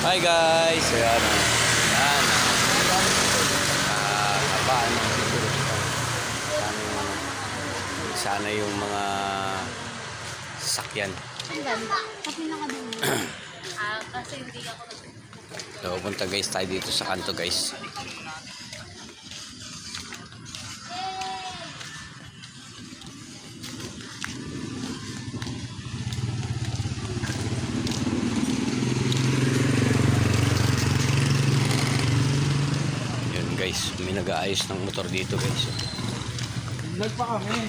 Hi guys! Ayan. Ayan. Ah, kabaan ng siguro. Sana yung, sana yung mga sasakyan. Ang ganda. Kasi nakadumi. Ah, kasi hindi ako nag- So, punta guys tayo dito sa kanto guys. Yun guys, may nag-aayos ng motor dito guys. Vlog pa kami.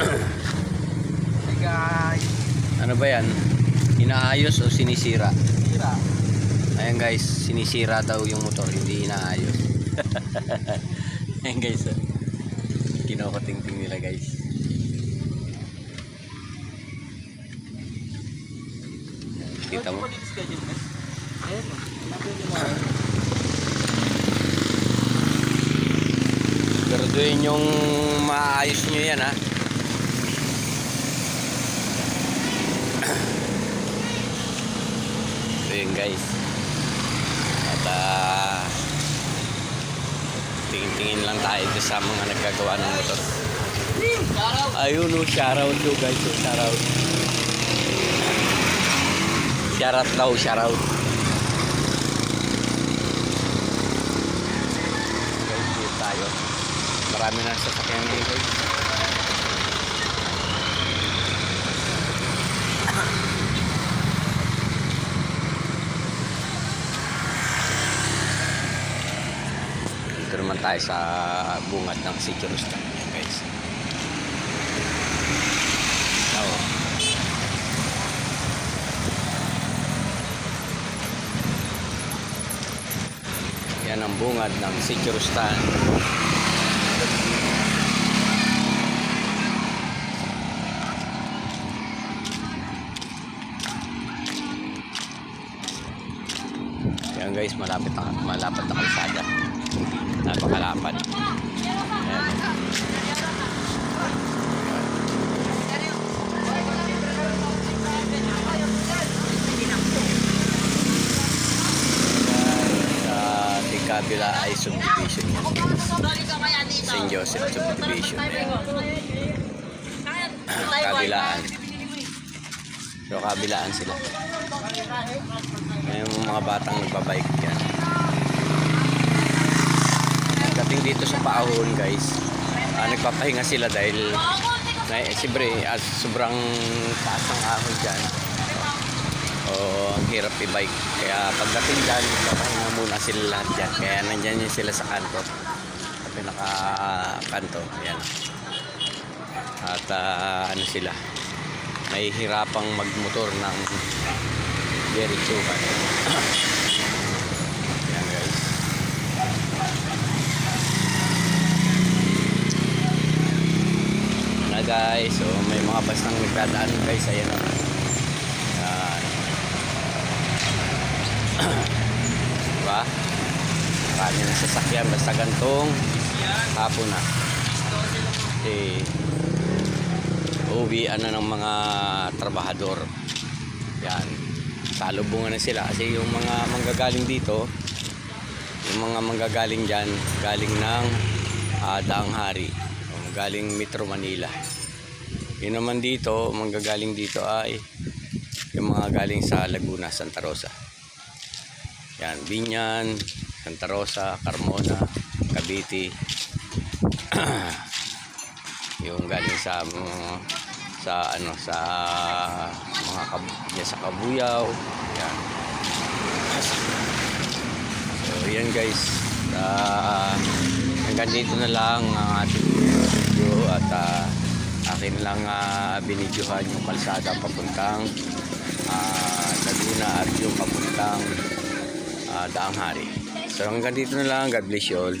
hey guys. Ano ba yan? Inaayos o sinisira? Tira. Ayan guys, sinisira daw yung motor, hindi inaayos. Ayan guys, oh. kinukuting-ting nila guys. Kita mo? Ayan o. Napili mo. Siguraduhin yung maayos nyo yan ha. Ito yun guys. At ah, tingin-tingin lang tayo sa mga nagkagawa ng motor. Ayun o, shoutout do guys. Oh, shoutout. Shoutout daw, shoutout. Guys, dito tayo. Marami na sasakyan ngayon guys. Dito naman tayo sa bungad ng Sikiros guys. Oo. Yan ang bungad ng Sikirustan. Yan guys, malapit na malapit na kalsada. Napakalapad. Ayan. Kabila ay subdivision yan. St. Joseph subdivision. Ayan. Kabilaan. So kabilaan sila. May mga batang nagbabike yan. Dating dito sa Paahon guys, ah, nagpapahinga sila dahil na, siyempre at sobrang taas ng ahon dyan. O ang hirap i-bike. Kaya pagdating dyan, nagpapahinga muna sila lahat dyan. Kaya nandyan yun sila sa kanto. Sa pinaka-kanto. Ayan. At ah, ano sila, nahihirapang magmotor ng diretsuhan. Ayan guys. Na guys, so may mga bus nang nagdadaan guys, ayan o. Ayan. diba? Marami ng sasakyan basta gantong hapon na. Eh, uwian na ng mga trabahador. Yan. Salubungan na sila kasi yung mga manggagaling dito, yung mga manggagaling dyan, galing ng uh, Daang Hari, galing Metro Manila. Yun naman dito, manggagaling dito ay yung mga galing sa Laguna, Santa Rosa. Yan, Binyan, Santa Rosa, Carmona, Cavite. yung galing sa mga sa ano sa mga kab yan, sa Kabuyaw. Yan. So yan guys. Uh, hanggang dito na lang ang ating video at uh, akin lang uh, binidyohan yung kalsada papuntang uh, Laguna at yung papuntang uh, Daang Hari so hanggang dito na lang. God bless you all